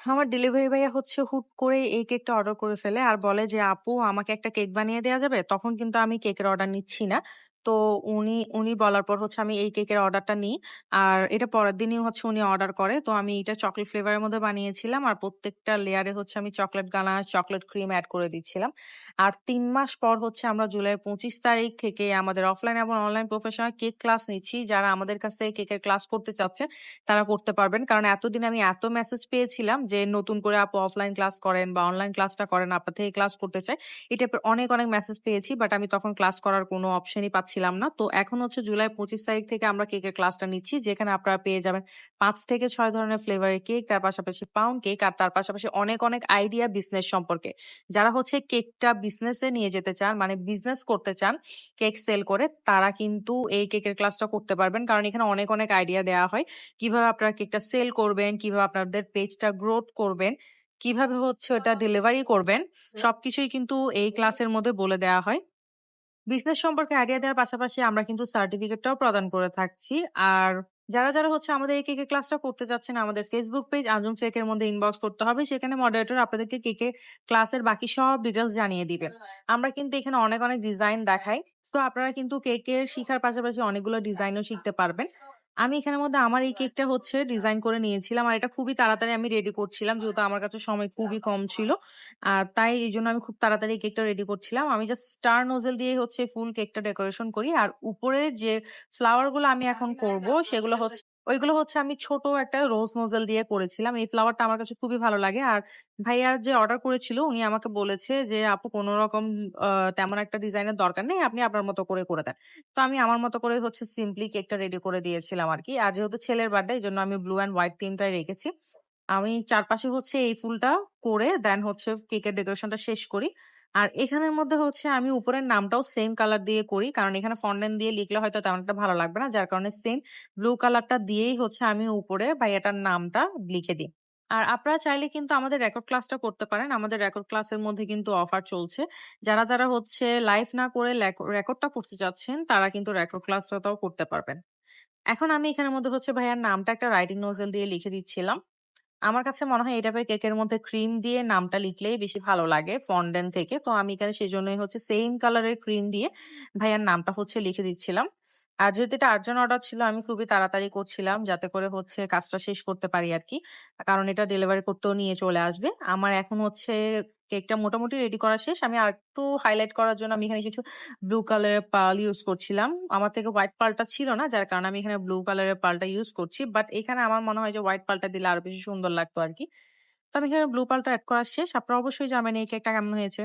আমার ডেলিভারি ভাইয়া হচ্ছে হুট করে এই কেকটা অর্ডার করে ফেলে আর বলে যে, "আপু আমাকে একটা কেক বানিয়ে দেওয়া যাবে?" তখন কিন্তু আমি কেকের অর্ডার নিচ্ছি না। তো উনি উনি বলার পর হচ্ছে আমি এই কেকের অর্ডারটা নিই। আর এটা পরের দিনই হচ্ছে উনি অর্ডার করে। তো আমি এটা চকলেট ফ্লেভারের মধ্যে বানিয়েছিলাম। আর প্রত্যেকটা লেয়ারে হচ্ছে আমি chocolate ganache chocolate cream add করে দিচ্ছিলাম। আর তিন মাস পর হচ্ছে আমরা জুলাই পঁচিশ তারিখ থেকে আমাদের অফলাইন এবং অনলাইন প্রফেশনাল কেক ক্লাস নিচ্ছি। যারা আমাদের কাছ থেকে কেকের ক্লাস করতে চাচ্ছেন, তারা করতে পারবেন। কারণ এতদিন আমি এত মেসেজ পেয়েছিলাম যে, নতুন করে আপু অফলাইন ক্লাস করেন বা অনলাইন ক্লাসটা করেন, আপনার থেকে ক্লাস করতে চাই। এটা অনেক, অনেক মেসেজ পেয়েছি। বাট আমি তখন ক্লাস করার কোনো অপশনই পাচ্ছিলাম না। তো এখন হচ্ছে জুলাই ২৫ তারিখ থেকে আমরা কেকের ক্লাসটা নিচ্ছি। যেখানে আপনারা পেয়ে যাবেন পাঁচ থেকে ছয় ধরনের ফ্লেভারের কেক, তার পাশাপাশি পাউন্ড কেক আর তার পাশাপাশি অনেক, অনেক আইডিয়া বিজনেস সম্পর্কে। যারা হচ্ছে কেকটা বিজনেসে নিয়ে যেতে চান, মানে বিজনেস করতে চান কেক সেল করে, তারা কিন্তু এই কেকের ক্লাসটা করতে পারবেন। কারণ এখানে অনেক, অনেক আইডিয়া দেওয়া হয়। কীভাবে আপনারা কেকটা সেল করবেন, কীভাবে আপনাদের পেজটা গ্রোথ করবেন, কীভাবে হচ্ছে ওটা ডেলিভারি করবেন, সবকিছুই কিন্তু এই ক্লাসের মধ্যে বলে দেওয়া হয়। বিজনেস সম্পর্কে আইডিয়া দেওয়ার পাশাপাশি আমরা কিন্তু সার্টিফিকেটটাও প্রদান করে থাকছি। আর যারা, যারা হচ্ছে আমাদের এই কেকের ক্লাসটা করতে চাচ্ছেন, আমাদের ফেসবুক পেজ আঞ্জুম শেখের মধ্যে ইনবক্স করতে হবে। সেখানে মডারেটর আপনাদেরকে কেকে ক্লাসের বাকি সব ডিটেলস জানিয়ে দিবে। আমরা কিন্তু এখানে অনেক, অনেক ডিজাইন দেখাই। তো আপনারা কিন্তু কেকের শিখার পাশাপাশি অনেকগুলো ডিজাইনও শিখতে পারবেন। আমি এখানের মধ্যে আমার এই কেকটা হচ্ছে ডিজাইন করে নিয়েছিলাম। আর এটা খুবই তাড়াতাড়ি আমি রেডি করছিলাম। যেহেতু আমার কাছে সময় খুবই কম ছিল। আর তাই এই জন্য আমি খুব তাড়াতাড়ি কেকটা রেডি করছিলাম। আমি জাস্ট স্টার নোজেল দিয়ে হচ্ছে ফুল কেকটা ডেকোরেশন করি। আর উপরে যে ফ্লাওয়ারগুলো আমি এখন করব, সেগুলো হচ্ছে ওইগুলো হচ্ছে আমি ছোট একটা রোজ নোজেল দিয়ে করেছিলাম। এই ফ্লাওয়ারটা আমার কাছে খুবই ভালো লাগে। আর ভাইয়ার যে অর্ডার করেছিল, উনি আমাকে বলেছে যে, "আপু কোনো রকম তেমন একটা ডিজাইনের দরকার নেই। আপনি আপনার মতো করে, করে দেন।" তো আমি আমার মতো করে হচ্ছে সিম্পলি কেকটা রেডি করে দিয়েছিলাম আর কি আর যেহেতু ছেলের বার্থডে, এই জন্য আমি ব্লু অ্যান্ড হোয়াইট থিমটাই রেখেছি। আমি চারপাশে হচ্ছে এই ফুলটা করে দেন হচ্ছে কেকের ডেকোরেশনটা শেষ করি। আর এখানের মধ্যে হচ্ছে আমি উপরের নামটাও সেম কালার দিয়ে করি। কারণ এখানে ফন্ডেন দিয়ে লিখলে হয়তো তেমন একটা ভালো লাগবে না। যার কারণে সেম ব্লু কালারটা দিয়েই হচ্ছে আমি উপরে ভাইয়াটার নামটা লিখে দিই। আর আপনারা চাইলে কিন্তু আমাদের রেকর্ড ক্লাসটা করতে পারেন। আমাদের রেকর্ড ক্লাসের মধ্যে কিন্তু অফার চলছে। যারা, যারা হচ্ছে লাইভ না করে রেকর্ডটা করতে চাচ্ছেন, তারা কিন্তু রেকর্ড ক্লাসটাও করতে পারবেন। এখন আমি এখানের মধ্যে হচ্ছে ভাইয়ার নামটা একটা রাইটিং নোজেল দিয়ে লিখে দিচ্ছিলাম। আমার কাছে মনে হয় এই টাইপের কেকের মধ্যে ক্রিম দিয়ে নামটা লিখলেই বেশি ভালো লাগে ফন্ডেন থেকে। তো আমি এখানে সেই জন্যই হচ্ছে সেম কালারের ক্রিম দিয়ে ভাইয়ার নামটা হচ্ছে লিখে দিচ্ছিলাম। আর যেহেতু এটা আর্জেন্ট অর্ডার ছিল, আমি খুবই তাড়াতাড়ি করছিলাম যাতে করে হচ্ছে কাজটা শেষ করতে পারি আর কি কারণ এটা ডেলিভারি করতেও নিয়ে চলে আসবে। আমার এখন হচ্ছে কেকটা মোটামুটি রেডি করা শেষ। আমি আরেকটু হাইলাইট করার জন্য আমি এখানে কিছু ব্লু কালারের পার্ল ইউজ করছিলাম। আমার থেকে হোয়াইট পার্লটা ছিল না, যার কারণে আমি এখানে ব্লু কালারের পার্লটা ইউজ করছি। বাট এখানে আমার মনে হয় যে হোয়াইট পার্লটা দিলে আরও বেশি সুন্দর লাগতো আর কি তো আমি এখানে ব্লু পার্লটা অ্যাড করা শেষ। আপনারা অবশ্যই জানাবেন এই কেকটা কেমন হয়েছে।